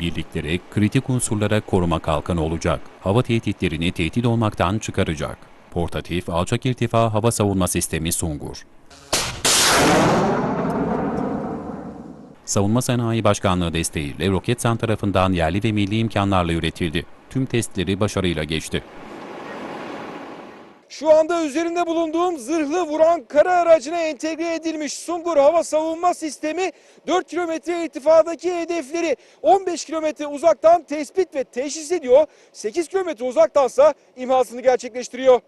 Birlikleri kritik unsurlara koruma kalkanı olacak. Hava tehditlerini tehdit olmaktan çıkaracak. Portatif alçak irtifa hava savunma sistemi Sungur. Savunma Sanayi Başkanlığı desteğiyle Roketsan tarafından yerli ve milli imkanlarla üretildi. Tüm testleri başarıyla geçti. Şu anda üzerinde bulunduğum zırhlı vuran kara aracına entegre edilmiş Sungur hava savunma sistemi 4 kilometre irtifadaki hedefleri 15 kilometre uzaktan tespit ve teşhis ediyor. 8 kilometre uzaktansa imhasını gerçekleştiriyor.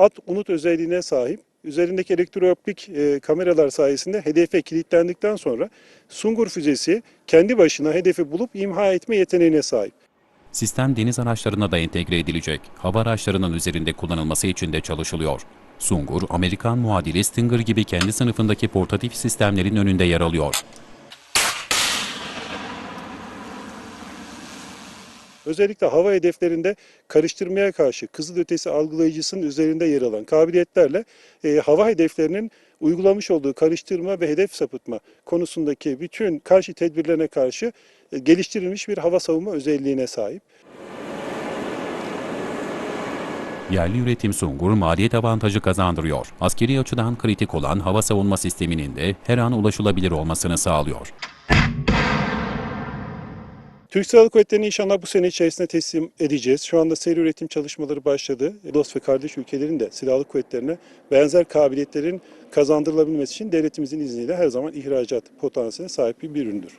at unut özelliğine sahip. Üzerindeki elektrooptik e, kameralar sayesinde hedefe kilitlendikten sonra Sungur füzesi kendi başına hedefi bulup imha etme yeteneğine sahip. Sistem deniz araçlarına da entegre edilecek. Hava araçlarının üzerinde kullanılması için de çalışılıyor. Sungur, Amerikan muadili Stinger gibi kendi sınıfındaki portatif sistemlerin önünde yer alıyor. Özellikle hava hedeflerinde karıştırmaya karşı kızılötesi algılayıcısının üzerinde yer alan kabiliyetlerle e, hava hedeflerinin uygulamış olduğu karıştırma ve hedef sapıtma konusundaki bütün karşı tedbirlerine karşı e, geliştirilmiş bir hava savunma özelliğine sahip. Yerli üretim Sungur maliyet avantajı kazandırıyor. Askeri açıdan kritik olan hava savunma sisteminin de her an ulaşılabilir olmasını sağlıyor. Türk Silahlı Kuvvetleri'ni inşallah bu sene içerisinde teslim edeceğiz. Şu anda seri üretim çalışmaları başladı. Dost ve kardeş ülkelerin de silahlı kuvvetlerine benzer kabiliyetlerin kazandırılabilmesi için devletimizin izniyle her zaman ihracat potansiyeline sahip bir üründür.